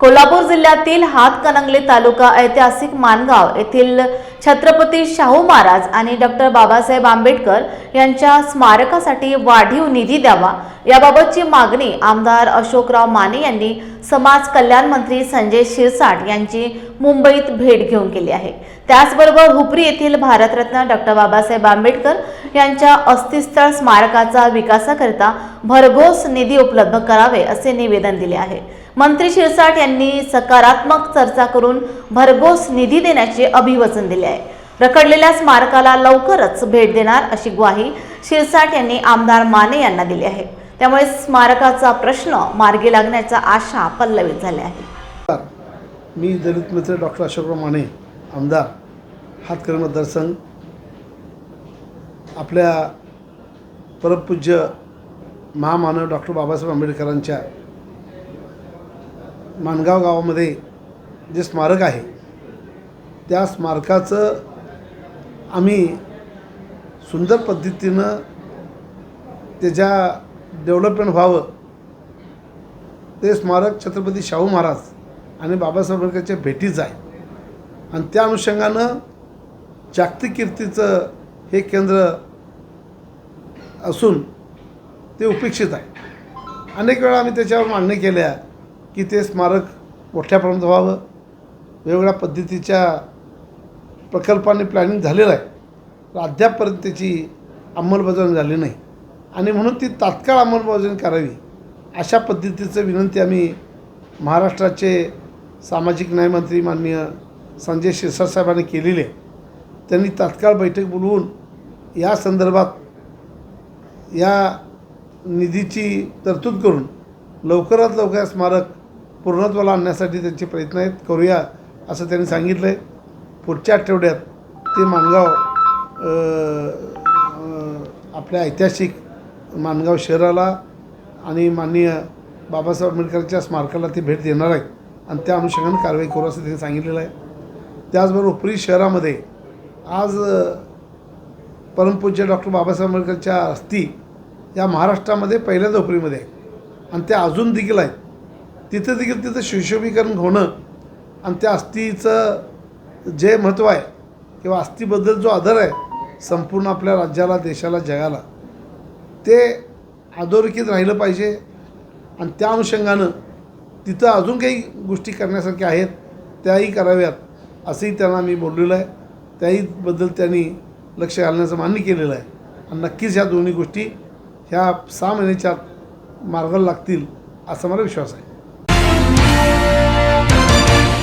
कोल्हापूर जिल्ह्यातील हातकणंगले तालुका ऐतिहासिक मानगाव येथील छत्रपती शाहू महाराज आणि डॉक्टर बाबासाहेब आंबेडकर यांच्या स्मारकासाठी वाढीव निधी द्यावा याबाबतची मागणी आमदार अशोकराव माने यांनी समाज कल्याण मंत्री संजय शिरसाट यांची मुंबईत भेट घेऊन केली आहे. त्याचबरोबर हुपरी येथील भारतरत्न डॉक्टर बाबासाहेब आंबेडकर यांच्या अस्थिस्थळ स्मारकाचा विकासाकरिता भरघोस निधी उपलब्ध करावे असे निवेदन दिले आहे. मंत्री शिरसाट यांनी सकारात्मक चर्चा करून भरघोस निधी देण्याचे अभिवचन दिले आहे. रखडलेल्या स्मारकाला लवकरच भेट देणार अशी ग्वाही शिरसाट यांनी आमदार माने यांना दिली आहे. त्यामुळे स्मारकाचा प्रश्न मार्गी लागण्याच्या आशा पल्लवित झाल्या आहे मी दलित मित्र डॉक्टर अशोकराव माने आमदार हातकरी मतदारसंघ आपल्या परमपूज्य महामानव डॉक्टर बाबासाहेब आंबेडकरांच्या माणगाव गावामध्ये जे स्मारक आहे त्या स्मारकाचं आम्ही सुंदर पद्धतीनं त्याच्या डेव्हलपमेंट व्हावं ते स्मारक छत्रपती शाहू महाराज आणि बाबासाहेब आंबेडकरच्या भेटीच आहे. आणि त्या अनुषंगानं जागतिक कीर्तीचं हे केंद्र असून ते उपेक्षित आहे. अनेक वेळा आम्ही त्याच्यावर मागणी केल्या की ते स्मारक मोठ्या प्रमाणात व्हावं. वेगवेगळ्या पद्धतीच्या प्रकल्पाने प्लॅनिंग झालेलं आहे. पण अद्यापपर्यंत त्याची अंमलबजावणी झाली नाही. आणि म्हणून ती तात्काळ अंमलबजावणी करावी अशा पद्धतीचं विनंती आम्ही महाराष्ट्राचे सामाजिक न्यायमंत्री माननीय संजय शिरसाट साहेबांनी केलेली आहे. त्यांनी तात्काळ बैठक बोलवून या संदर्भात या निधीची तरतूद करून लवकरात लवकर स्मारक पूर्णत्वाला आणण्यासाठी त्यांचे प्रयत्न आहेत. करूया असं त्यांनी सांगितलं आहे पुढच्या आठवड्यात ते माणगाव आपल्या ऐतिहासिक माणगाव शहराला आणि माननीय बाबासाहेब आंबेडकरांच्या स्मारकाला ते भेट देणार आहेत आणि त्या अनुषंगाने कारवाई करू असं त्यांनी सांगितलेलं आहे. त्याचबरोबर उपरी शहरामध्ये आज परमपूज्य डॉक्टर बाबासाहेब आंबेडकरच्या अस्थी या महाराष्ट्रामध्ये पहिल्या झोपडीमध्ये आहे. आणि त्या अजून देखील आहेत. तिथं देखील तिथं सुशोभीकरण होणं आणि त्या अस्थीचं जे महत्त्व आहे किंवा अस्थीबद्दल जो आदर आहे संपूर्ण आपल्या राज्याला देशाला जगाला ते अधोरेखित राहिलं पाहिजे. आणि त्या अनुषंगानं तिथं अजून काही गोष्टी करण्यासारख्या आहेत त्याही कराव्यात असंही त्यांना मी बोललेलं आहे. त्याहीबद्दल त्यांनी लक्ष घालण्याचं मान्य केलेलं आहे. आणि नक्कीच ह्या दोन्ही गोष्टी ह्या सहा महिन्याच्या मार्गाला लागतील असा मला विश्वास आहे.